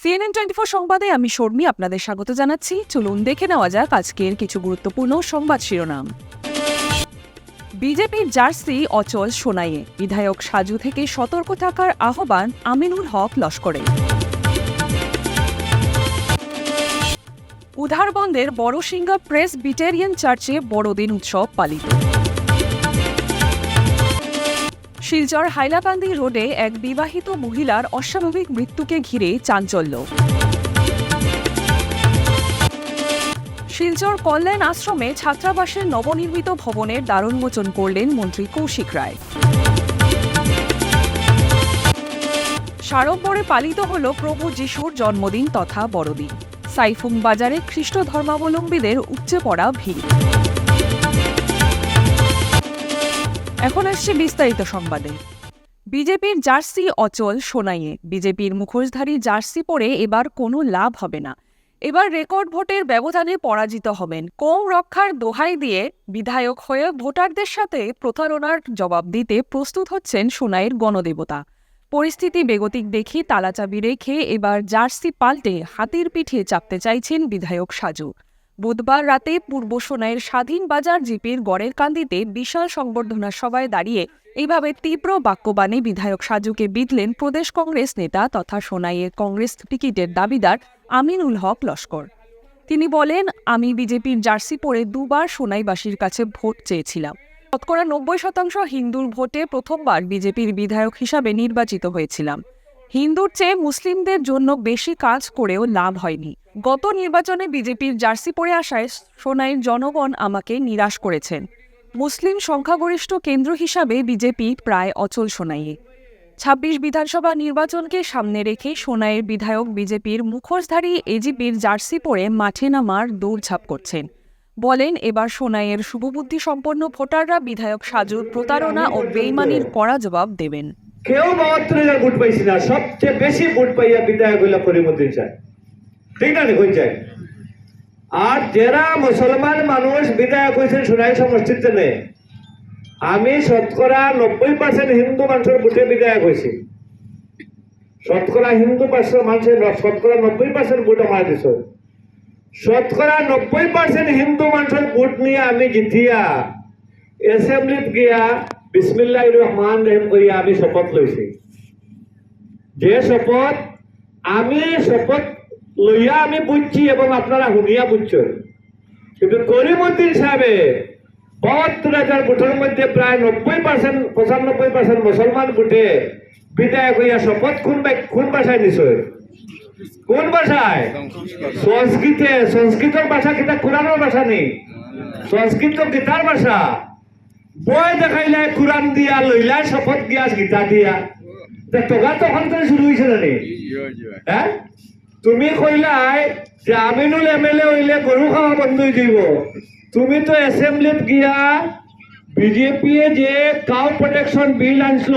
CNN twenty four সংবাদে আমি শর্মি আপনাদের স্বাগত জানাচ্ছি। চলুন দেখে নেওয়া যাক আজকের কিছু গুরুত্বপূর্ণ সংবাদ শিরোনাম। বিজেপির জার্সি অচল সোনাইয়ে। বিধায়ক সাজু থেকে সতর্ক থাকার আহ্বান আমিনুল হক লস্করে। উধারবন্দের বড়সিংহা প্রেস বিটেরিয়ান চার্চে বড়দিন উৎসব পালিত। শিলচর হাইলাকান্দি রোডে এক বিবাহিত মহিলার অস্বাভাবিক মৃত্যুকে ঘিরে চাঞ্চল্য। শিলচর কল্যাণ আশ্রমে ছাত্রাবাসের নবনির্মিত ভবনের দ্বারোন্মোচন করলেন মন্ত্রী কৌশিক রায়। সাড়ম্বরে পালিত হল প্রভু যিশুর জন্মদিন তথা বড়দিন। সাইফুং বাজারে খ্রিস্ট ধর্মাবলম্বীদের উপচে পড়া ভিড়। এখন আসছে বিস্তারিত সংবাদে। বিজেপির জার্সি অচল সোনাইয়ে। বিজেপির মুখোশধারী জার্সি পরে এবার কোনো লাভ হবে না। এবার রেকর্ড ভোটের ব্যবধানে পরাজিত হবেন। কম রক্ষার দোহাই দিয়ে বিধায়ক হয়ে ভোটারদের সাথে প্রতারণার জবাব দিতে প্রস্তুত হচ্ছেন সোনাইয়ের গণদেবতা। পরিস্থিতি বেগতিক দেখে তালাচাবি রেখে এবার জার্সি পাল্টে হাতির পিঠে চাপতে চাইছেন বিধায়ক সাজু। বুধবার রাতে পূর্ব সোনাইয়ের স্বাধীন বাজার জিপির গড়ের কান্দিতে বিশাল সংবর্ধনা সভায় দাঁড়িয়ে এইভাবে তীব্র বাক্যবাণে বিধায়ক সাজুকে বিধলেন প্রদেশ কংগ্রেস নেতা তথা সোনাইয়ের কংগ্রেস টিকিটের দাবিদার আমিনুল হক লস্কর। তিনি বলেন, আমি বিজেপির জার্সি পরে দুবার সোনাইবাসীর কাছে ভোট চেয়েছিলাম। শতকরা নব্বই শতাংশ হিন্দুর ভোটে প্রথমবার বিজেপির বিধায়ক হিসাবে নির্বাচিত হয়েছিলাম। হিন্দুর চেয়ে মুসলিমদের জন্য বেশি কাজ করেও লাভ হয়নি। গত নির্বাচনে বিজেপির জার্সি পরে আসায় সোনাইয়ের জনগণ আমাকে নিরাশ করেছেন। মুসলিম সংখ্যাগরিষ্ঠ কেন্দ্র হিসাবে বিজেপি প্রায় অচল সোনাইয়ে। ছাব্বিশ বিধানসভা নির্বাচনকে সামনে রেখে সোনাইয়ের বিধায়ক বিজেপির মুখোশধারী এজিপির জার্সি পরে মাঠে নামার দৌড়ঝাঁপ করছেন। বলেন, এবার সোনাইয়ের শুভবুদ্ধি সম্পন্ন ভোটাররা বিধায়ক সাজুর প্রতারণা ও বেইমানির কড়া জবাব দেবেন। কেউ হাজার ভোট পাইছি না। সবচেয়ে বেশি ভোট পাইয়া বিধায়ক হইলা করিমুদ্দিন চায় ঠিক না চাই আর যারা মুসলমান মানুষ বিধায়ক হয়েছেন সোনাই সমষ্টিতে নে আমি শতকরা নব্বই পার্সেন্ট হিন্দু মানুষের ভোটে বিধায়ক হয়েছি শতকরা হিন্দু পার্সেন্ট মানুষের শতকরা নব্বই পার্সেন্ট ভোট আমার দিছ শতকরা নব্বই পার্সেন্ট হিন্দু মানুষের ভোট নিয়ে আমি জিতিয়া। এসেম্বলিত গিয়া বিসমিল্লাহ রহমান রহিম করিয়া আমি শপথ লৈছি। যে শপথ আমি শপথ লইয়া আমি বুঝছি এবং আপনারা শুনিয়া বুঝছেন। কিন্তু করিমুদ্দিন সাহেবে বাহাত্তর হাজার ভোটের মধ্যে প্রায় নব্বই পার্সেন্ট পঁচানব্বই পার্সেন্ট মুসলমান ভোটে বিধায়ক হইয়া শপথ কোন বাই- কোন ভাষায় নিশ্চয় কোন ভাষায় সংস্কৃতে সংস্কৃতর ভাষা কিতা কোরআনের ভাষা নেই সংস্কৃত গীতার ভাষা। বয় দেখাইলে কোরআন দিয়া লইলা শপথ দিয়া গীতা দিয়া। তা তোগা তখন থেকে শুরু হয়েছে জানি হ্যাঁ? তুমি কইলাই যে আমিনুল এম এল এ হইলে গরু খাওয়া বন্ধ যাইব তুমি তো অ্যাসেম্বলিত গিয়া বিজেপি যে কাউ প্রোটেকশন বিল আনছিল,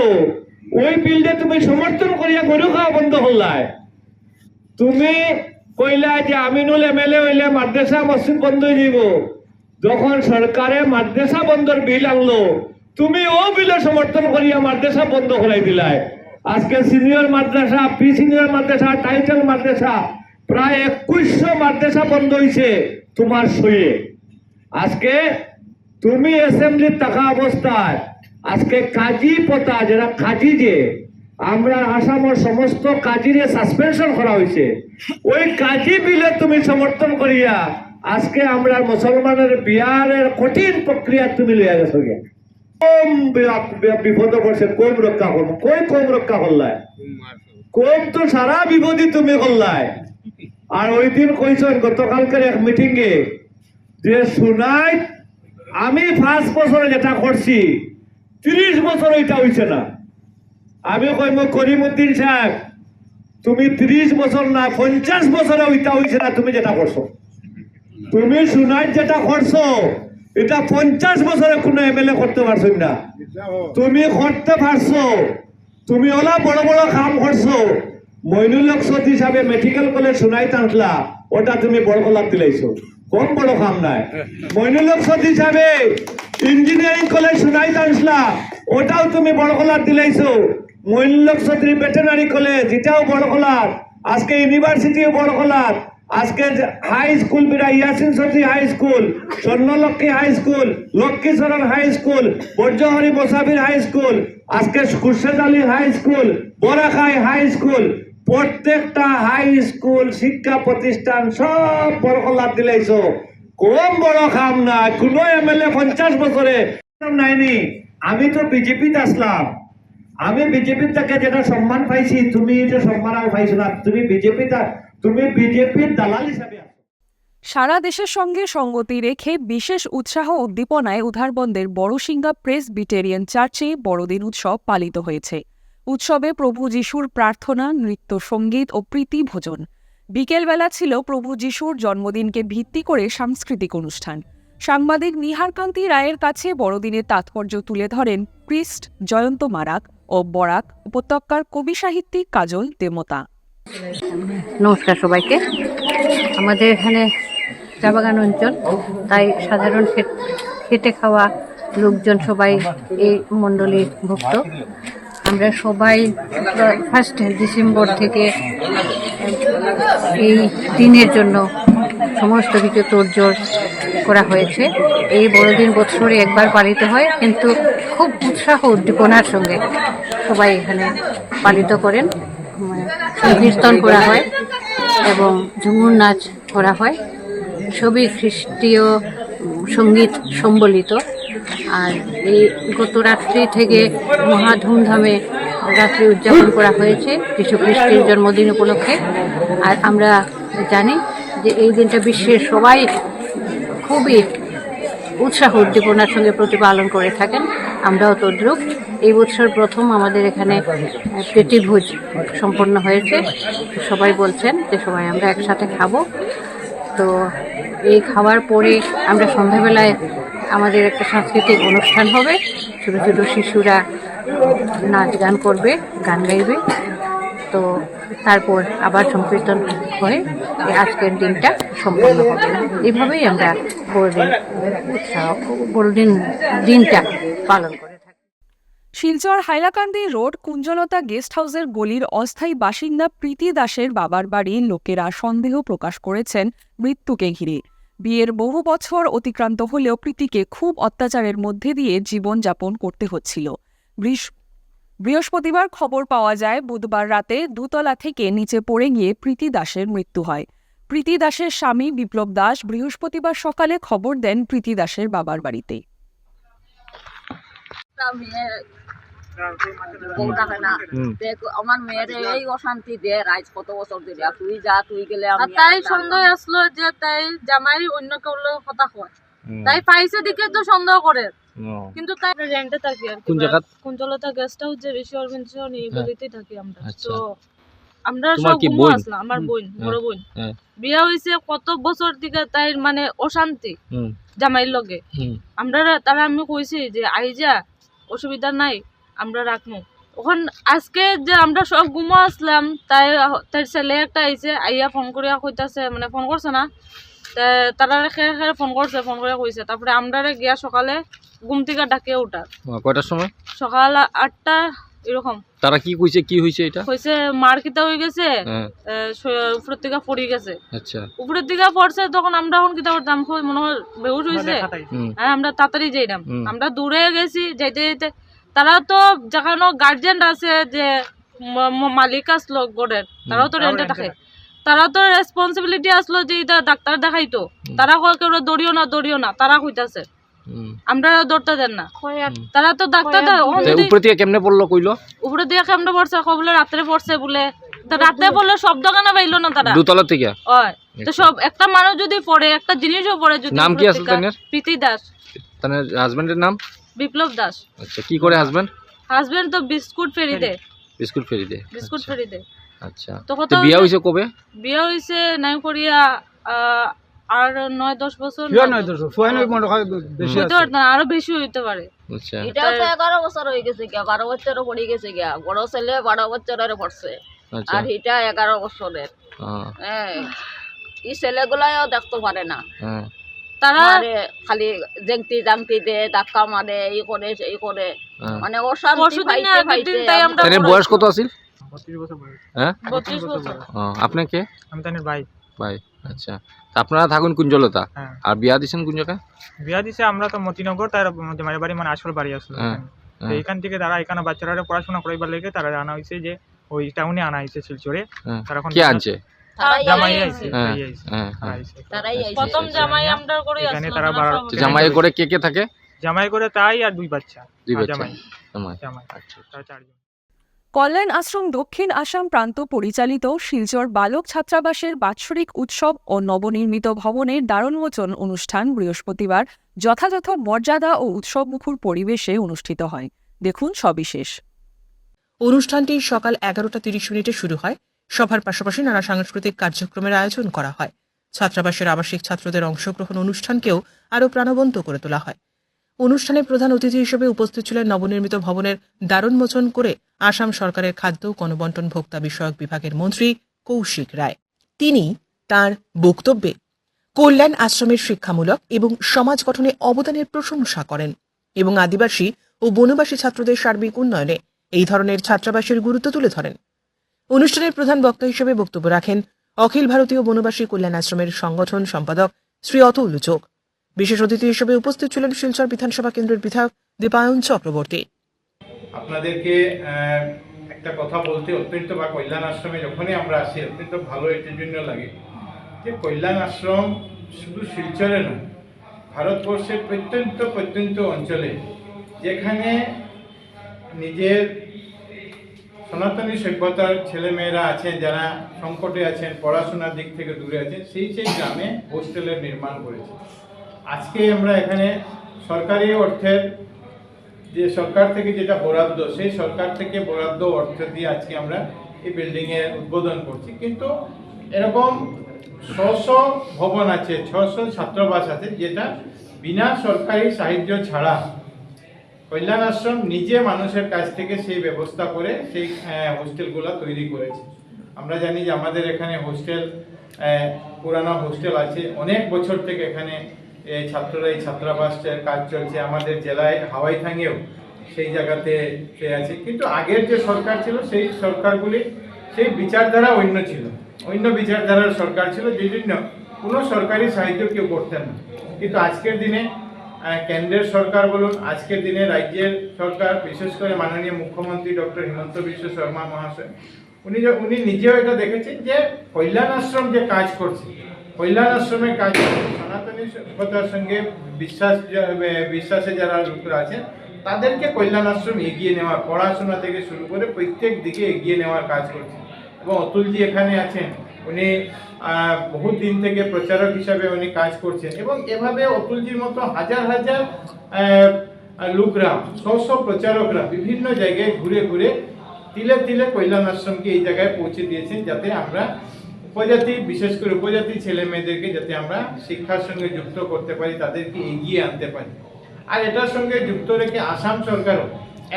ওই বিলটা তুমি সমর্থন করিয়া গরু খাওয়া বন্ধ করলাই তুমি কইলা যে আমিনুল এম এল এ হইলে মাদ্রাসা মসজিদ বন্ধ যাব যখন সরকারে মাদ্রাসা বন্ধর বিল আনলো, তুমি ও বিলে সমর্থন করিয়া মাদ্রাসা বন্ধ করাই দিলাই। আজকে সিনিয়র মাদ্রাসা প্রি সিনিয়র মাদ্রাসা, টাইটেল মাদ্রাসা, প্রায় একুশশো মাদ্রাসা বন্ধ হয়েছে তোমার সইয়ে। আজকে তুমি অ্যাসেম্বলির থাকা অবস্থায়, আজকে কাজী পতা, যারা কাজী যে, আমরা আসামের সমস্ত কাজীরে সাসপেনশন করা হয়েছে ওই কাজী বিলে তুমি সমর্থন করিয়া, আজকে আমরা মুসলমানের বিয়ারের কঠিন প্রক্রিয়া তুমি লইয়া গেছো গিয়া। বিপদ পড়ছে? কম রক্ষা করব? কই কম রক্ষা করলাই কম তো সারা বিপদই তুমি করলাই আর ওই দিন কইছেন, গতকালকের এক মিটিংয়ে যে শুনাই, আমি ফার্স্ট বছরে যেটা করছি, তিরিশ বছর এটা হইছে না। আমি কই মই করিমুদ্দিন সাহেব, তুমি ত্রিশ বছর না, পঞ্চাশ বছরে ওইটা হইছে না তুমি যেটা করছ। তুমি শুনাই যেটা করছ এটা পঞ্চাশ বছরে কোনো এমএলএ করতে পারছ না। তুমি করতে পারছ। তুমি ওলা বড় বড় কাম করছ। মইনুলক সদ হিসাবে মেডিকেল কলেজ শুনাই টানলা ওটা তুমি বড় কলাপ দিলাইছো। কম বড় কাম নাই। মইনুলক সদ হিসাবে ইঞ্জিনিয়ারিং কলেজ শুনাই টানলা ওটাও তুমি বড় কলাপ দিলাইছো। মৈল্যক চৌধুরী ভেটেনারি কলেজ এটাও বড়খলার আজকে ইউনিভার্সিটিও বড়খলার আজকে high school বিরা Yasin Chowdhury high school Swarnalakshmi high school Lakshmicharan high school বর্জহরি Mosafir high school আজকে Khurshed Ali high school Barakhai high school প্রত্যেকটা হাই স্কুল শিক্ষা প্রতিষ্ঠান সব বড়খলার দিলাইছো। কম বড় কাম না কোনো এমএলএ পঞ্চাশ বছরে নাইনি। আমি তো বিজেপিতে আসলাম। আমি বিজেপির থেকে যেটা সম্মান পাইছি, তুমি যে সম্মান আর পাইছো না, তুমি বিজেপি তুমি বিজেপির দালাল হিসাবে সারা দেশের সঙ্গে সঙ্গতি রেখে বিশেষ উৎসাহ উদ্দীপনায় উধারবন্দের বড়সিঙ্গা প্রেস বিটেরিয়ান চার্চে বড়দিন উৎসব পালিত হয়েছে। উৎসবে প্রভু যিশুর প্রার্থনা, নৃত্য, সংগীত ও প্রীতি ভোজন। বিকেলবেলা ছিল প্রভু যিশুর জন্মদিনকে ভিত্তি করে সাংস্কৃতিক অনুষ্ঠান। সাংবাদিক নিহারকান্তি রায়ের কাছে বড়দিনের তাৎপর্য তুলে ধরেন ক্রিস্ট, জয়ন্ত মারাক ও বরাক, উপত্যকার কবি সাহিত্যিক কাজল দেমতা। নমস্কার সবাইকে। আমাদের এখানে চা বাগান অঞ্চল, তাই সাধারণ খেটে খাওয়া লোকজন সবাই এই মণ্ডলীর ভুক্ত। আমরা সবাই ফার্স্ট ডিসেম্বর থেকে এই দিনের জন্য সমস্ত কিছু তোড়জোড় করা হয়েছে। এই বড়দিন বছরে একবার পালিত হয়, কিন্তু খুব উৎসাহ উদ্দীপনার সঙ্গে সবাই এখানে পালিত করেন। সংকীর্তন করা হয় এবং ঝুমুর নাচ করা হয়। সবই খ্রিস্টীয় সংগীত সম্বলিত। আর এই গত রাত্রি থেকে মহা ধুমধামে রাত্রি উদযাপন করা হয়েছে যীশু খ্রিস্টের জন্মদিন উপলক্ষে। আর আমরা জানি যে এই দিনটা বিশ্বের সবাই খুবই উৎসাহ উদ্দীপনার সঙ্গে প্রতিপালন করে থাকেন। আমরাও তদ্রুপ। এই বছর প্রথম আমাদের এখানে প্রীতিভোজ সম্পন্ন হয়েছে। সবাই বলছেন যে সবাই আমরা একসাথে খাব। তো এই খাওয়ার পরে আমরা সন্ধ্যাবেলায় আমাদের একটা সাংস্কৃতিক অনুষ্ঠান হবে। ছোটো ছোটো শিশুরা নাচ গান করবে, গান গাইবে। তো তারপর আবার সংকীর্তন হয়ে আজকের দিনটা সম্পন্ন হবে। এইভাবেই আমরা বড়দিন, উৎসাহ, বড়দিন দিনটা পালন করে শিলচর হাইলাকান্দি রোড কুঞ্জলতা গেস্ট হাউসের গলির অস্থায়ী বাসিন্দা প্রীতি দাসের বাবার বাড়ির লোকেরা সন্দেহ প্রকাশ করেছেন মৃত্যুকে ঘিরে। বিয়ের বহু বছর অতিক্রান্ত হলেও প্রীতিকে খুব অত্যাচারের মধ্যে দিয়ে জীবনযাপন করতে হচ্ছিল। বৃহস্পতিবার খবর পাওয়া যায়, বুধবার রাতে দুতলা থেকে নিচে পড়ে গিয়ে প্রীতি দাসের মৃত্যু হয়। প্রীতি দাসের স্বামী বিপ্লব দাস বৃহস্পতিবার সকালে খবর দেন প্রীতি দাসের বাবার বাড়িতে একটা মেয়ে বউ থাকে না দেখ আমার মেয়ের এই অশান্তি দে রাইজ কত বছর ধরে তুই যা তুই গেলে তাই সন্দেহ। আসলো যে তাই জামাই অন্য কেউ কথা হয় তাই পাইছে দিকে তো সন্দেহ করে। কিন্তু তাই রেন্টে থাকি আর কোন জায়গাত? কুঞ্জলতা গেস্ট হাউস যে ঋষি অরবিন্দ এই গলিতেই থাকি আমরা। আচ্ছা। তো আমরা সব কি আসলাম আমার বোন বড় বোন। হ্যাঁ। বিয়া হয়েছে কত বছর থেকে তাই মানে অশান্তি হুম। জামাইয়ের লগে। আমরা তারা আমি কইছি যে আই যা অসুবিধা নাই আমরা রাখব ওখান আজকে যে আমরা সব ঘুমো আসলাম তাই তার ছেলে একটা আইছে আইয়া ফোন করিয়া কইতাছে মানে ফোন করছে না। তারা রেখে রেখে ফোন করছে ফোন করে কইছে। তারপরে আমরা গিয়া সকালে ঘুম থেকে ডাকে উঠার কয়টার সময়? সকাল আটটা এরকম। তারা কি কইছে কি হয়েছে এটা? কইছে মার কিতা হয়ে গেছে হ্যাঁ। উপরের থেকে পড়ে গেছে। আচ্ছা। উপরের দিকে পড়ছে তখন আমরা এখন কিতা করতাম খুব মনে হয় হয়েছে হুম। আর আমরা তাড়াতাড়ি যাইলাম আমরা দূরে গেছি যাইতে যাইতে তারা তো যেখানে গার্জেন আছে যে মালিক আসলো গড়ের তারাও তো রেন্টে থাকে। তারা তো রেসপন্সিবিলিটি আসলো যে এটা ডাক্তার দেখাইতো। তারা কয় কেউ দৌড়িও না দৌড়িও না। তারা কইতাছে। আমরা দৌড়তে দেন না। তারা তো ডাক্তার উপরে থেকে কেমনে পড়ল কইলো? উপরে দিয়ে কেমনে পড়ছে? কয় বলে রাত্রে পড়ছে বলে। তা রাতে বললে শব্দ কেন পাইলো না তারা। দুতলা থেকে? হয়। তো সব একটা মানুষ যদি পড়ে একটা জিনিসও পড়ে যদি নাম কি থেকে- তাদের? প্রীতি দাস। তার হাজবেন্ডের নাম? বিপ্লব দাস। আচ্ছা কি করে হাজবেন্ড হাজবেন্ড তো বিস্কুট ফেরি দে বিস্কুট ফেরি দে বিস্কুট আচ্ছা, ফেরি দে আচ্ছা। তো কত বিয়া হয়েছে কবে? বিয়ে হয়েছে নাই করিয়া আহ, আর নয় দশ বছর হইতে পারত না আরও বেশি হইতে পারে। আচ্ছা। এটাও তো এগারো বছর হয়ে গেছে গিয়া বারো বছরও পড়ে গেছে গিয়া বড় ছেলে বারো বছরের পড়ছে। আচ্ছা। আর এটা এগারো বছরের। হ্যাঁ। হ্যাঁ এই ছেলেগুলাও দেখতে পারে না। হ্যাঁ। তারা খালি জেংটি জাংটি দে ধাক্কা মারে এই করে এই করে। হ্যাঁ। মানে অশান্তি পাইতে পাইতে বয়স কত আছিল? বছর হ্যাঁ? বছর। আপনি কে? আমি ভাই। ভাই আচ্ছা। আপনারা থাকুন কুঞ্জলতা। হ্যাঁ। আর বিয়া দিছেন কোন জায়গায় বিয়া দিছে আমরা তো মতিনগর তার মায়ের বাড়ি মানে আসল বাড়ি আসলো হ্যাঁ, তো হ্যাঁ। এখান থেকে তারা এখানে বাচ্চারা পড়াশোনা করাইবার লেগে তারা আনা হয়েছে যে ওই টাউনে আনা হয়েছে শিলচরে। তারা এখন কে আনছে? জামাই করে কে কে থাকে? জামাই করে তাই আর দুই বাচ্চা। দুই বাচ্চা। জামাই। জামাই। জামাই। আচ্ছা চারজন। কল্যাণ আশ্রম দক্ষিণ আসাম প্রান্ত পরিচালিত শিলচর বালক ছাত্রাবাসের বাৎসরিক উৎসব ও নবনির্মিত ভবনের দ্বারোন্মোচন অনুষ্ঠান বৃহস্পতিবার যথাযথ মর্যাদা ও উৎসবমুখর পরিবেশে অনুষ্ঠিত হয়। দেখুন সবিশেষ। অনুষ্ঠানটি সকাল এগারোটা তিরিশ মিনিটে শুরু হয়। সভার পাশাপাশি নানা সাংস্কৃতিক কার্যক্রমের আয়োজন করা হয়। ছাত্রাবাসের আবাসিক ছাত্রদের অংশগ্রহণ অনুষ্ঠানকেও আরও প্রাণবন্ত করে তোলা হয়। অনুষ্ঠানে প্রধান অতিথি হিসেবে উপস্থিত ছিলেন নবনির্মিত ভবনের দ্বারোন্মোচন করে আসাম সরকারের খাদ্য গণবন্টন ভোক্তা বিষয়ক বিভাগের মন্ত্রী কৌশিক রায়। তিনি তার বক্তব্যে কল্যাণ আশ্রমের শিক্ষামূলক এবং সমাজ গঠনে অবদানের প্রশংসা করেন এবং আদিবাসী ও বনবাসী ছাত্রদের সার্বিক উন্নয়নে এই ধরনের ছাত্রাবাসের গুরুত্ব তুলে ধরেন। অনুষ্ঠানের প্রধান বক্তা হিসেবে বক্তব্য রাখেন অখিল ভারতীয় বনবাসী কল্যাণ আশ্রমের সংগঠন সম্পাদক শ্রী অতুল চোখ। বিশেষ অতিথি হিসেবে উপস্থিত ছিলেন শিলচর বিধানসভা কেন্দ্রের বিধায়ক দীপায়ন চক্রবর্তী। আপনাদেরকে একটা কথা বলতে অত্যন্ত বা কল্যাণ আশ্রমে যখনই আমরা আসি, অত্যন্ত ভালো এটার জন্য লাগে যে কল্যাণ আশ্রম শুধু শিলচরে নয়, ভারতবর্ষের প্রত্যন্ত প্রত্যন্ত অঞ্চলে যেখানে নিজের সনাতনী সভ্যতার ছেলেমেয়েরা আছেন, যারা সংকটে আছেন, পড়াশোনার দিক থেকে দূরে আছেন, সেই সেই গ্রামে হোস্টেলের নির্মাণ করেছে। আজকে আমরা এখানে সরকারি অর্থের যে সরকার থেকে যেটা বরাদ্দ, সেই সরকার থেকে বরাদ্দ অর্থ দিয়ে আজকে আমরা এই বিল্ডিং এর উদ্বোধন করছি। কিন্তু এরকম ছশো ভবন আছে ছশো ছাত্রাবাস আছে, যেটা বিনা সরকারি সাহায্য ছাড়া কল্যাণ আশ্রম নিজে মানুষের কাছ থেকে সেই ব্যবস্থা করে সেই হোস্টেলগুলো তৈরি করেছে। আমরা জানি যে আমাদের এখানে হোস্টেল পুরানো হোস্টেল আছে। অনেক বছর থেকে এখানে এই ছাত্ররা, এই ছাত্রাবাসের কাজ চলছে আমাদের জেলায় হাওয়াই থাঙেও সেই জায়গাতে সে আছে। কিন্তু আগের যে সরকার ছিল, সেই সরকারগুলি, সেই বিচারধারা অন্য ছিল। অন্য বিচারধারার সরকার ছিল, যেই জন্য কোনো সরকারি সাহায্য কেউ করতেন না। কিন্তু আজকের দিনে কেন্দ্রের সরকার বলুন, আজকের দিনে রাজ্যের সরকার, বিশেষ করে মাননীয় মুখ্যমন্ত্রী ডক্টর হিমন্ত বিশ্ব শর্মা মহাশয়, উনি যে- উনি নিজেও এটা দেখেছেন যে কল্যাণ আশ্রম যে কাজ করছে কল্যাণ আশ্রমের কাজ সনাতনী সভ্যতার সঙ্গে বিশ্বাস বিশ্বাসে যারা লোকরা আছেন তাদেরকে কল্যাণ আশ্রম এগিয়ে নেওয়ার, পড়াশোনা থেকে শুরু করে প্রত্যেক দিকে এগিয়ে নেওয়ার কাজ করছে এবং অতুলজি এখানে আছেন। উনি বহুত দিন থেকে প্রচারক হিসাবে উনি কাজ করছেন এবং এভাবে অতুলজির মতো হাজার হাজার লোকরা, সব প্রচারকরা বিভিন্ন জায়গায় ঘুরে ঘুরে তিলে তিলে কল্যাণ আশ্রমকে এই জায়গায় পৌঁছে দিয়েছেন যাতে আমরা উপজাতি, বিশেষ করে উপজাতি ছেলে মেয়েদেরকে যাতে আমরা শিক্ষার সঙ্গে যুক্ত করতে পারি, তাদেরকে এগিয়ে আনতে পারি। আর এটার সঙ্গে যুক্ত রেখে আসাম সরকারও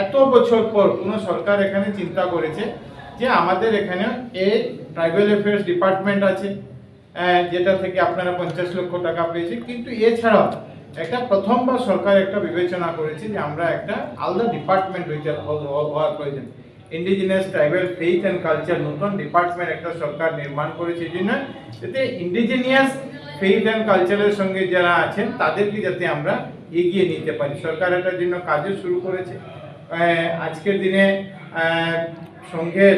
এত বছর পর কোনো সরকার এখানে চিন্তা করেছে যে আমাদের এখানে এ ট্রাইবাল অ্যাফেয়ার্স ডিপার্টমেন্ট আছে যেটা থেকে আপনারা পঞ্চাশ লক্ষ টাকা পেয়েছে কিন্তু এছাড়াও একটা প্রথমবার সরকার একটা বিবেচনা করেছে যে আমরা একটা আলাদা ডিপার্টমেন্ট হওয়ার প্রয়োজন। Indigenous tribal faith and culture নতুন ডিপার্টমেন্ট একটা সরকার নির্মাণ করেছে জন্য যাতে ইন্ডিজিনিয়াস ফেইথ অ্যান্ড কালচারের সঙ্গে যারা আছেন, তাদেরকে যাতে আমরা এগিয়ে নিতে পারি। সরকার এটার জন্য কাজও শুরু করেছে। আজকের দিনে সংঘের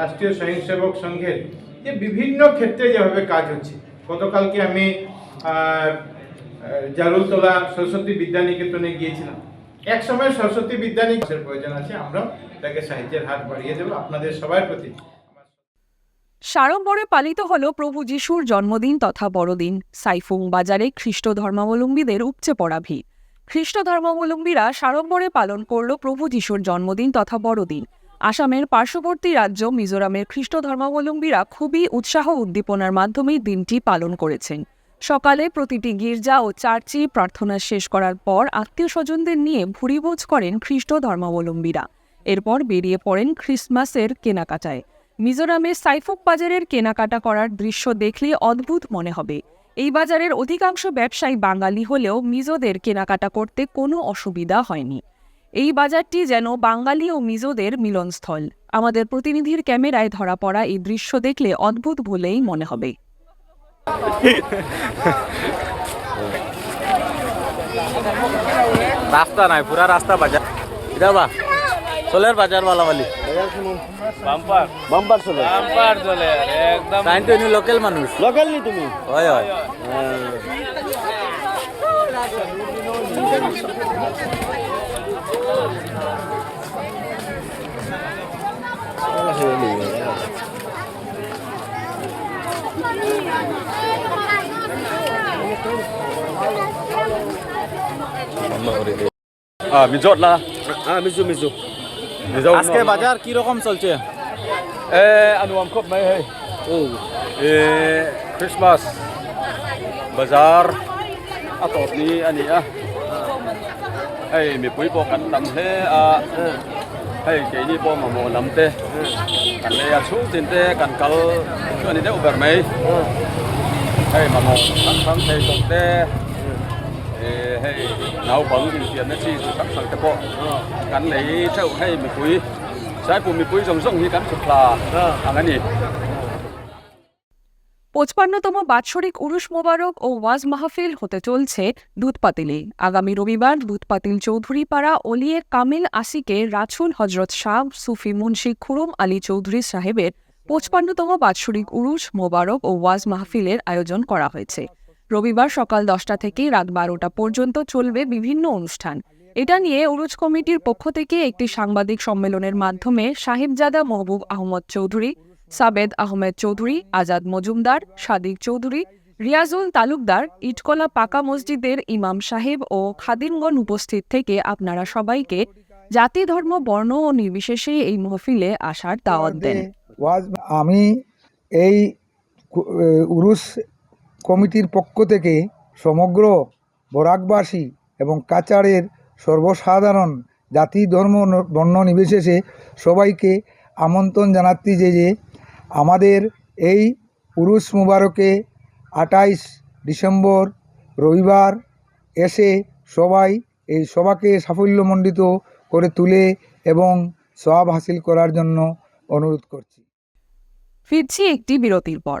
রাষ্ট্রীয় স্বয়ংসেবক সংঘের যে বিভিন্ন ক্ষেত্রে যেভাবে কাজ হচ্ছে, গতকালকে আমি জারুলতলা সরস্বতী বিদ্যানিকেতনে গিয়েছিলাম। এক সময় সরস্বতী বিদ্যানিকেতনের প্রয়োজন আছে, আমরা তাকে সাহায্যের হাত বাড়িয়ে দেবো আপনাদের সবার প্রতি। সাড়ম্বরে পালিত হল প্রভু যিশুর জন্মদিন তথা বড়দিন। সাইফুং বাজারে খ্রিস্ট ধর্মাবলম্বীদের উপচে পড়া ভিড়। খ্রিস্ট ধর্মাবলম্বীরা সাড়ম্বরে পালন করল প্রভু যিশুর জন্মদিন তথা বড়দিন। আসামের পার্শ্ববর্তী রাজ্য মিজোরামের খ্রিস্ট ধর্মাবলম্বীরা খুবই উৎসাহ উদ্দীপনার মাধ্যমে দিনটি পালন করেছেন। সকালে প্রতিটি গির্জা ও চার্চে প্রার্থনা শেষ করার পর আত্মীয় স্বজনদের নিয়ে ভুরিভোজ করেন খ্রিস্ট ধর্মাবলম্বীরা। এরপর বেরিয়ে পড়েন ক্রিসমাসের কেনাকাটায়। মিজোরামে সাইফুক বাজারের কেনাকাটা করার দৃশ্য দেখলে অদ্ভুত মনে হবে। এই বাজারের অধিকাংশ ব্যবসায়ী বাঙালি হলেও মিজোদের কেনাকাটা করতে কোনো অসুবিধা হয়নি। এই বাজারটি যেন বাঙালি ও মিজোদের মিলনস্থল। আমাদের প্রতিনিধির ক্যামেরায় ধরা পড়া এই দৃশ্য দেখলে অদ্ভুত বলেই মনে হবে। রাস্তা নাই পুরা রাস্তা বাজার। এটা বা চলের বাজার বালাবালি বাম্পার। বাম্পার একদম। তো লোকাল মানুষ। লোকাল নি তুমি? হয় হয়। মিজত না হ্যাঁ মিজু মিজু মিজু আজকে বাজার কি রকম চলছে এ আনুয়াম খুব নাই হে এ ক্রিসমাস বাজার atop ni ani a hey mi pui po kan lam he a পঁচপান্নতম বাৎসরিক উরুষ মোবারক ও ওয়াজ মাহফিল হতে চলছে দুধপাতিলে। আগামী রবিবার দুধপাতিল চৌধুরীপাড়া ওলিয়ের কামিল আসিকে রাছুল হজরত শাহ সুফি মুন্সি খুরুম আলী চৌধুরী সাহেবের পঁচপান্নতম বাৎসরিক উরুষ মোবারক ও ওয়াজ মাহফিলের আয়োজন করা হয়েছে। রবিবার সকাল দশটা থেকে রাত বারোটা পর্যন্ত চলবে বিভিন্ন অনুষ্ঠান। এটা নিয়ে উরুজ কমিটির পক্ষ থেকে একটি সাংবাদিক সম্মেলনের মাধ্যমে সাহেবজাদা মহবুব আহমদ চৌধুরী, সাবেদ আহমেদ চৌধুরী, আজাদ মজুমদার, সাদিক চৌধুরী, রিয়াজুল তালুকদার, ইটকলা পাকা মসজিদের ইমাম সাহেব ও খাদিমগণ উপস্থিত থেকে আপনারা সবাইকে জাতি, ধর্ম, বর্ণ ও নির্বিশেষে এই মহফিলে আসার দাওয়াত দেন। আমি এই উরুস কমিটির পক্ষ থেকে সমগ্র বরাকবাসী এবং কাচারের সর্বসাধারণ জাতি, ধর্ম, বর্ণ নির্বিশেষে সবাইকে আমন্ত্রণ জানাচ্ছি যে যে আমাদের এই উরুস মুবারকে আটাইশ ডিসেম্বর রবিবার এসে সবাই এই সভাকে সাফল্যমণ্ডিত করে তুলে এবং সব হাসিল করার জন্য অনুরোধ করছি। ফিরছি একটি বিরতির পর।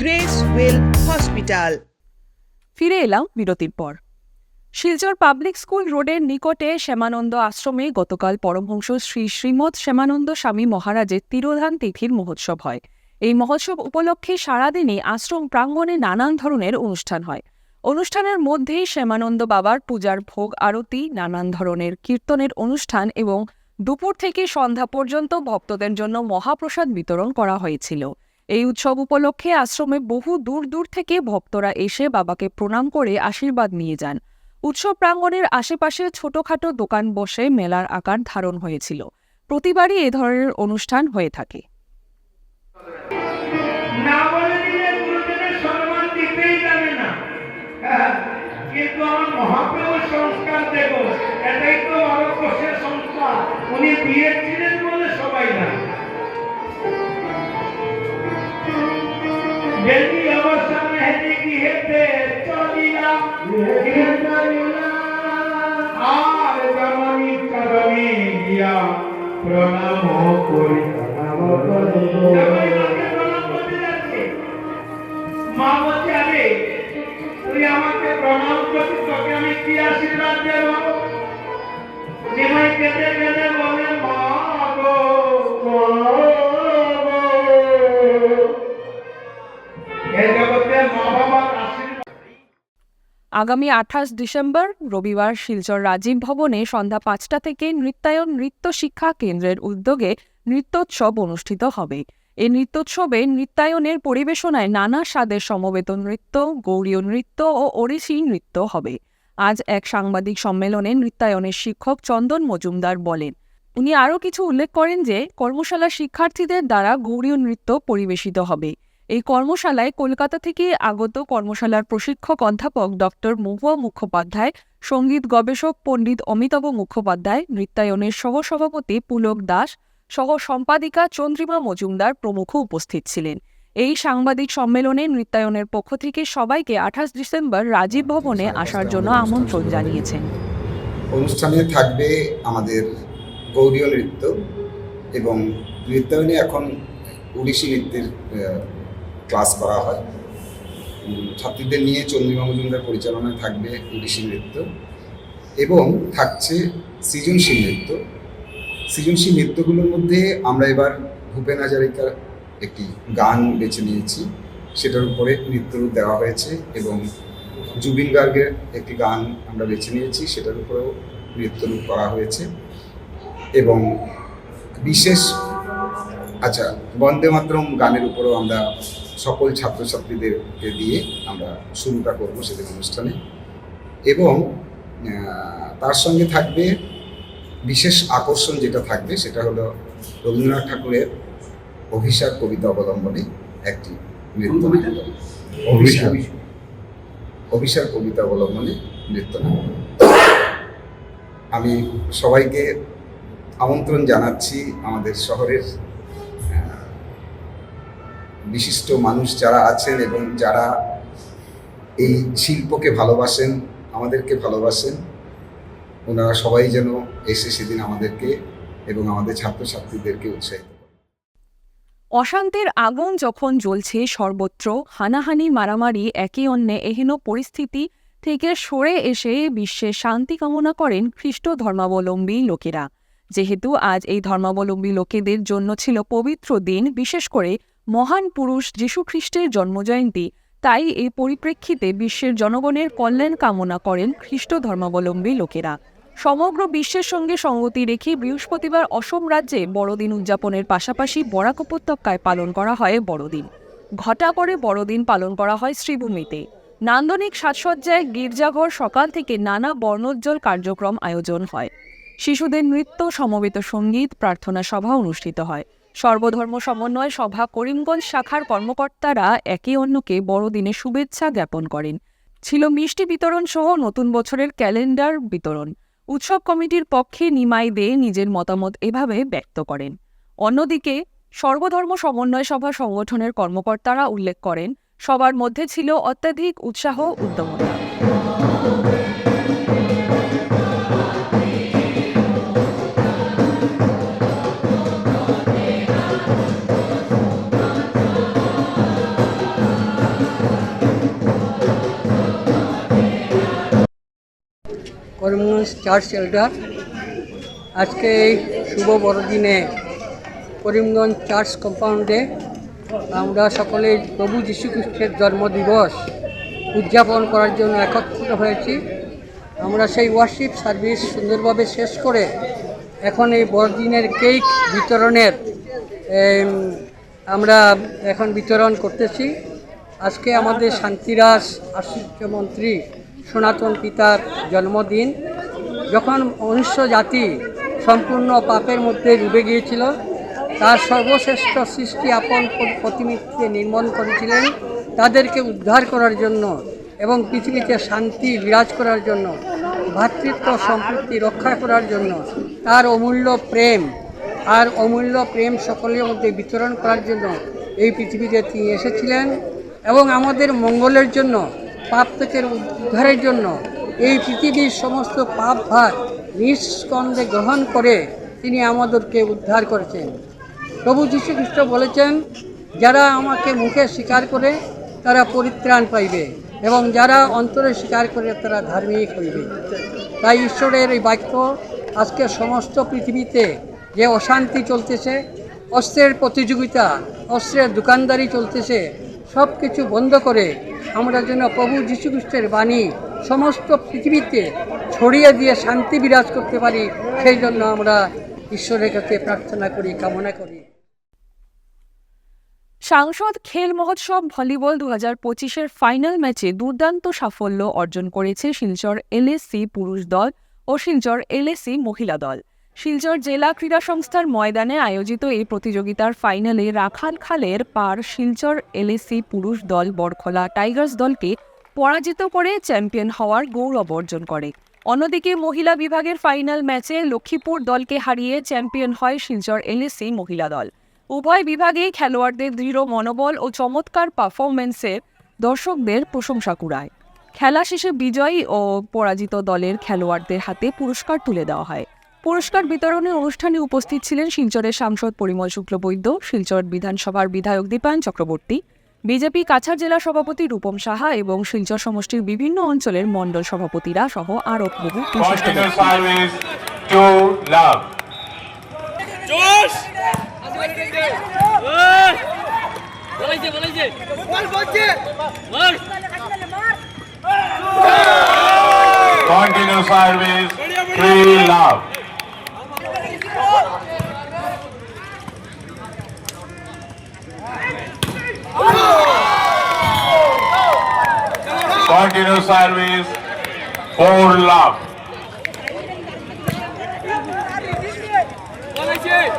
গ্রেস ওয়েল হসপিটাল ফিরে এলাম বিরতির পর। শিলচর পাবলিক স্কুল রোডের নিকটে শ্যামানন্দ আশ্রমে গতকাল পরমহংস শ্রী শ্রীমৎ শ্যামানন্দ স্বামী মহারাজের তিরোধান তিথির মহোৎসব হয়। এই মহোৎসব উপলক্ষে সারাদিনই আশ্রম প্রাঙ্গণে নানান ধরনের অনুষ্ঠান হয়। অনুষ্ঠানের মধ্যেই শ্যামানন্দ বাবার পূজার ভোগ আরতি, নানান ধরনের কীর্তনের অনুষ্ঠান এবং দুপুর থেকে সন্ধ্যা পর্যন্ত ভক্তদের জন্য মহাপ্রসাদ বিতরণ করা হয়েছিল। এই উৎসব উপলক্ষে আশ্রমে বহু দূর দূর থেকে ভক্তরা এসে বাবাকে প্রণাম করে আশীর্বাদ নিয়ে যান। উৎসব প্রাঙ্গণের আশেপাশে ছোটখাটো দোকান বসে মেলার আকার ধারণ হয়েছিল। প্রতিবারই এ ধরনের অনুষ্ঠান হয়ে থাকে। হ্যাঁ, কিন্তু আমার মহাপ্রভুর সংস্কার দেব এটাই তো সংস্কার। উনি বলে সবাই না আর জননী চরণে গিয়া প্রণাম করি মা বলছে আরে তুই আমাকে প্রণাম করছিস তোকে আমি কি আশীর্বাদ দেব নিমাই কেটে কেঁদে আগামী আঠাশ ডিসেম্বর রবিবার শিলচর রাজীব ভবনে সন্ধ্যা পাঁচটা থেকে নৃত্যায়ন নৃত্য শিক্ষা কেন্দ্রের উদ্যোগে নৃত্যোৎসব অনুষ্ঠিত হবে। এই নৃত্যোৎসবে নৃত্যায়নের পরিবেশনায় নানা স্বাদের সমবেত নৃত্য, গৌরীয় নৃত্য ও ওড়িশি নৃত্য হবে। আজ এক সাংবাদিক সম্মেলনে নৃত্যায়নের শিক্ষক চন্দন মজুমদার বলেন, উনি আরও কিছু উল্লেখ করেন যে কর্মশালা শিক্ষার্থীদের দ্বারা গৌরীয় নৃত্য পরিবেশিত হবে। এই কর্মশালায় কলকাতা থেকে আগত কর্মশালার প্রশিক্ষক অধ্যাপক ডক্টর মহুয়া মুখোপাধ্যায়, সংগীত গবেষক পণ্ডিত অমিতাভ মুখোপাধ্যায়, নৃত্যায়নের সহসভাপতি পুলক দাস সহ সম্পাদিকা চন্দ্রিমা মজুমদার প্রমুখ উপস্থিত ছিলেন। এই সাংবাদিক সম্মেলনে নৃত্যায়নের পক্ষ থেকে সবাইকে আঠাশ ডিসেম্বর রাজীব ভবনে আসার জন্য আমন্ত্রণ জানিয়েছেন। অনুষ্ঠানে থাকবে আমাদের গৌরীয় নৃত্য এবং নৃত্যায়নে এখন ওড়িশি নৃত্যের ক্লাস করা হয়। ছাত্রীদের নিয়ে চন্দ্রিমা মজুমদার পরিচালনায় থাকবে ওড়িশি নৃত্য এবং থাকছে সৃজনশীল নৃত্য। সৃজনশীল নৃত্যগুলোর মধ্যে আমরা এবার ভূপেন হাজারিকার একটি গান বেছে নিয়েছি। সেটার উপরে নৃত্যরূপ দেওয়া হয়েছে এবং জুবিন গার্গের একটি গান আমরা বেছে নিয়েছি। সেটার উপরেও নৃত্যরূপ করা হয়েছে এবং বিশেষ আচ্ছা বন্দে মাতরম গানের উপরেও আমরা সকল ছাত্রছাত্রীদেরকে দিয়ে আমরা শুরুটা করব সেদিন অনুষ্ঠানে। এবং তার সঙ্গে থাকবে বিশেষ আকর্ষণ যেটা থাকবে সেটা হলো রবীন্দ্রনাথ ঠাকুরের অভিষাক কবিতা অবলম্বনে একটি নৃত্য। অভিষাক অভিষাক কবিতা অবলম্বনে নৃত্য আমি সবাইকে আমন্ত্রণ জানাচ্ছি আমাদের শহরের বিশিষ্ট মানুষ যারা আছেন এবং যারা এই শিল্পকে ভালোবাসেন, আমাদেরকে ভালোবাসেন, ওনারা সবাই যেন এসে সেদিন আমাদেরকে এবং আমাদের ছাত্রছাত্রীদেরকে উৎসাহিত। অশান্তির আগুন যখন জ্বলছে সর্বত্র, হানাহানি, মারামারি, একে অন্যে এহেন পরিস্থিতি থেকে সরে এসে বিশ্বে শান্তি কামনা করেন খ্রিস্ট ধর্মাবলম্বী লোকেরা যেহেতু আজ এই ধর্মাবলম্বী লোকেদের জন্য ছিল পবিত্র দিন, বিশেষ করে মহান পুরুষ যীশুখ্রিস্টের জন্মজয়ন্তী, তাই এই পরিপ্রেক্ষিতে বিশ্বের জনগণের কল্যাণ কামনা করেন খ্রিস্ট ধর্মাবলম্বী লোকেরা। সমগ্র বিশ্বের সঙ্গে সঙ্গতি রেখে বৃহস্পতিবার অসম রাজ্যে বড়দিন উদযাপনের পাশাপাশি বরাক উপত্যকায় পালন করা হয় বড়দিন। ঘটা করে বড়দিন পালন করা হয় শ্রীভূমিতে। নান্দনিক সাজসজ্জায় গির্জাঘর সকাল থেকে নানা বর্ণোজ্জ্বল কার্যক্রম আয়োজন হয়। শিশুদের নৃত্য, সমবেত সংগীত, প্রার্থনা সভা অনুষ্ঠিত হয়। সর্বধর্ম সমন্বয় সভা করিমগঞ্জ শাখার কর্মকর্তারা একে অন্যকে বড়দিনে শুভেচ্ছা জ্ঞাপন করেন। ছিল মিষ্টি বিতরণ সহ নতুন বছরের ক্যালেন্ডার বিতরণ। উৎসব কমিটির পক্ষে নিমাই দে নিজের মতামত এভাবে ব্যক্ত করেন। অন্যদিকে, সর্বধর্ম সমন্বয় সভা সংগঠনের কর্মকর্তারা উল্লেখ করেন, সবার মধ্যে ছিল অত্যাধিক উৎসাহ উদ্যমতা। করিমগঞ্জ চার্চ এল্ডার। আজকে এই শুভ বড়দিনে করিমগঞ্জ চার্চ কম্পাউন্ডে আমরা সকলে প্রভু যীশুখ্রিস্টের জন্মদিবস উদযাপন করার জন্য একত্রিত হয়েছি। আমরা সেই ওয়ার্শিপ সার্ভিস সুন্দরভাবে শেষ করে এখন এই বড়দিনের কেক বিতরণের আমরা এখন বিতরণ করতেছি। আজকে আমাদের শান্তিরাজ আশ্চর্যমন্ত্রী সনাতন পিতার জন্মদিন, যখন মনুষ্য জাতি সম্পূর্ণ পাপের মধ্যে ডুবে গিয়েছিল, তার সর্বশ্রেষ্ঠ সৃষ্টি আপন প- প্রতিমূর্তিতে নির্মাণ করেছিলেন। তাদেরকে উদ্ধার করার জন্য এবং পৃথিবীতে শান্তি বিরাজ করার জন্য ভ্রাতৃত্ব সম্পৃক্তি রক্ষা করার জন্য তার অমূল্য প্রেম আর অমূল্য প্রেম সকলের মধ্যে বিতরণ করার জন্য এই পৃথিবীতে তিনি এসেছিলেন এবং আমাদের মঙ্গলের জন্য, পাপ থেকে উদ্ধারের জন্য এই পৃথিবীর সমস্ত পাপ ভার নিঃস্কন্দে গ্রহণ করে তিনি আমাদেরকে উদ্ধার করেছেন। প্রভু যীশু খ্রিস্ট বলেছেন, যারা আমাকে মুখে স্বীকার করে, তারা পরিত্রাণ পাইবে এবং যারা অন্তরে স্বীকার করে, তারা ধার্মিক হইবে। তাই ঈশ্বরের এই বাক্য, আজকে সমস্ত পৃথিবীতে যে অশান্তি চলতেছে, অস্ত্রের প্রতিযোগিতা, অস্ত্রের দোকানদারি চলতেছে সব কিছু বন্ধ করে আমরা যেন প্রভু যীশুখ্রিস্টের বাণী সমস্ত পৃথিবীতে ছড়িয়ে দিয়ে শান্তি বিরাজ করতে পারি, সেই জন্য আমরা ঈশ্বরের কাছে প্রার্থনা করি, কামনা করি। সাংসদ খেল মহোৎসব ভলিবল দু হাজার পঁচিশের ফাইনাল ম্যাচে দুর্দান্ত সাফল্য অর্জন করেছে শিলচর এলএসসি পুরুষ দল ও শিলচর এলএসসি মহিলা দল। শিলচর জেলা ক্রীড়া সংস্থার ময়দানে আয়োজিত এই প্রতিযোগিতার ফাইনালে রাখাল খালের পার শিলচর এলএসসি পুরুষ দল বরখলা টাইগার্স দলকে পরাজিত করে চ্যাম্পিয়ন হওয়ার গৌরব অর্জন করে। অন্যদিকে মহিলা বিভাগের ফাইনাল ম্যাচে লক্ষ্মীপুর দলকে হারিয়ে চ্যাম্পিয়ন হয় শিলচর এলএসসি মহিলা দল। উভয় বিভাগেই খেলোয়াড়দের দৃঢ় মনোবল ও চমৎকার পারফরমেন্সে দর্শকদের প্রশংসা কুড়ায়। খেলা শেষে বিজয়ী ও পরাজিত দলের খেলোয়াড়দের হাতে পুরস্কার তুলে দেওয়া হয়। পুরস্কার বিতরণের অনুষ্ঠানে উপস্থিত ছিলেন শিলচরের সাংসদ পরিমল শুক্লবৈদ্য, শিলচর বিধানসভার বিধায়ক দীপায়ন চক্রবর্তী বিজেপি কাছাড় জেলা সভাপতি রূপম সাহা এবং শিলচর সমষ্টির বিভিন্ন অঞ্চলের মণ্ডল সভাপতিরা সহ আরও বহু বিশিষ্ট Continue service, free love. Continue service, for love. champion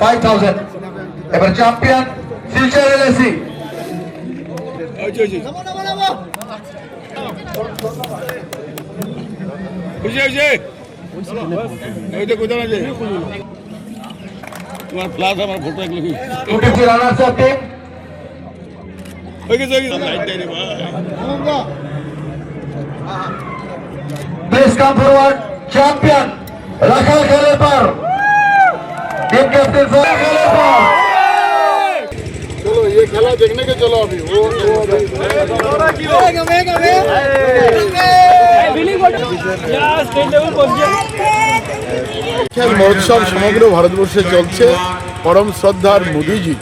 five thousand এবার চ্যাম্পিয়ন শিলচর এলএসি তোমার প্লাস আমার ফটো এক লিখি রানার সাহেব team Please come forward, champion. Rakhal Khalebar. चलो ये खेला देखने के चलो अभी वो वो अभी খেল মহোৎসব সমগ্র ভারতবর্ষে চলছে পরম শ্রদ্ধার মোদিজি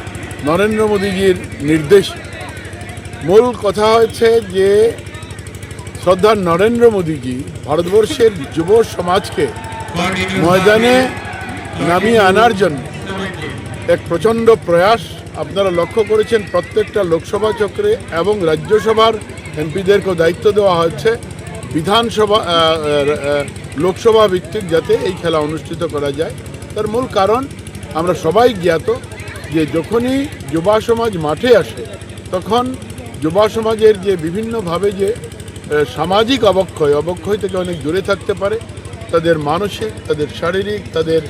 নরেন্দ্র মোদিজির নির্দেশ মূল কথা হচ্ছে যে শ্রদ্ধার নরেন্দ্র মোদিজি ভারতবর্ষের যুব সমাজকে ময়দানে নামিয়ে আনার জন্য এক প্রচণ্ড প্রয়াস আপনারা লক্ষ্য করেছেন প্রত্যেকটা লোকসভা চক্রে এবং রাজ্যসভার এমপিদেরকেও দায়িত্ব দেওয়া হচ্ছে। বিধানসভা লোকসভা ভিত্তিক যাতে এই খেলা অনুষ্ঠিত করা যায়। তার মূল কারণ আমরা সবাই জ্ঞাত যে যখনই যুবা সমাজ মাঠে আসে, তখন যুবা সমাজের যে বিভিন্নভাবে যে সামাজিক অবক্ষয় অবক্ষয় থেকে অনেক দূরে থাকতে পারে। তাদের মানসিক, তাদের শারীরিক, তাদের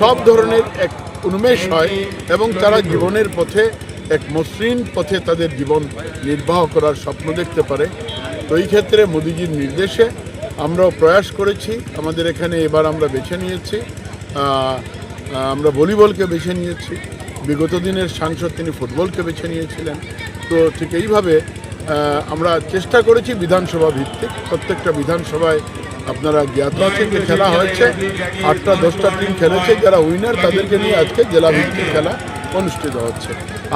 সব ধরনের এক উন্মেষ হয় এবং তারা জীবনের পথে এক মসৃণ পথে তাদের জীবন নির্বাহ করার স্বপ্ন দেখতে পারে। তো এই ক্ষেত্রে মোদিজির নির্দেশে আমরাও প্রয়াস করেছি। আমাদের এখানে এবার আমরা বেছে নিয়েছি। আমরা ভলিবলকে বেছে নিয়েছি। বিগত দিনের সাংসদ তিনি ফুটবলকে বেছে নিয়েছিলেন। তো ঠিক এইভাবে আমরা চেষ্টা করেছি বিধানসভা ভিত্তিক। প্রত্যেকটা বিধানসভায় আপনারা জ্ঞাত আছেন যে খেলা হয়েছে। আটটা, দশটা টিম খেলেছে। যারা উইনার তাদেরকে নিয়ে আজকে জেলা ভিত্তিক খেলা অনুষ্ঠিত হচ্ছে।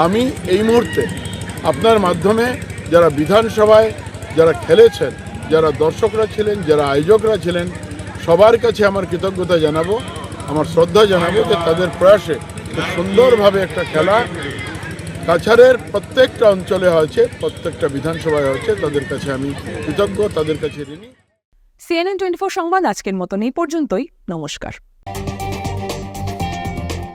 আমি এই মুহূর্তে আপনার মাধ্যমে যারা বিধানসভায় যারা খেলেছেন, যারা দর্শকরা ছিলেন, যারা আয়োজকরা ছিলেন, সবার কাছে আমার কৃতজ্ঞতা জানাব, আমার শ্রদ্ধা জানাব যে তাদের প্রয়াসে খুব সুন্দরভাবে একটা খেলা কাছাড়ের প্রত্যেকটা অঞ্চলে হয়েছে, প্রত্যেকটা বিধানসভায় হয়েছে। তাদের কাছে আমি কৃতজ্ঞ, তাদের কাছে ঋণী। সিএনএন টোয়েন্টি ফোর সংবাদ আজকের মতন এই পর্যন্তই। নমস্কার।